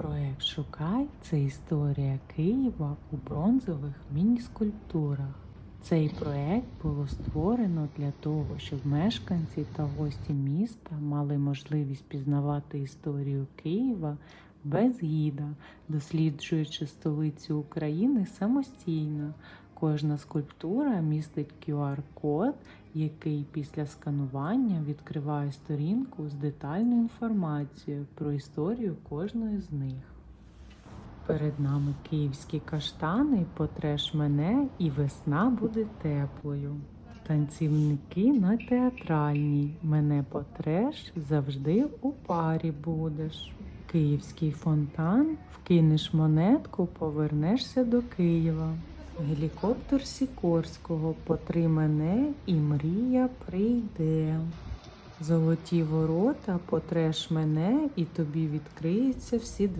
Проект Шукай це історія Києва у бронзових міні-скульптурах. Цей проект було створено для того, щоб мешканці та гості міста мали можливість пізнавати історію Києва без гіда, досліджуючи столицю України самостійно. Кожна скульптура містить QR-код, який після сканування відкриває сторінку з детальною інформацією про історію кожної з них. Перед нами київські каштани, потреш мене і весна буде теплою. Танцівники на театральній, мене потреш, завжди у парі будеш. Київський фонтан, вкинеш монетку, повернешся до Києва. Гелікоптер Сікорського, потри мене і мрія прийде. Золоті ворота, потреш мене, і тобі відкриються всі двері.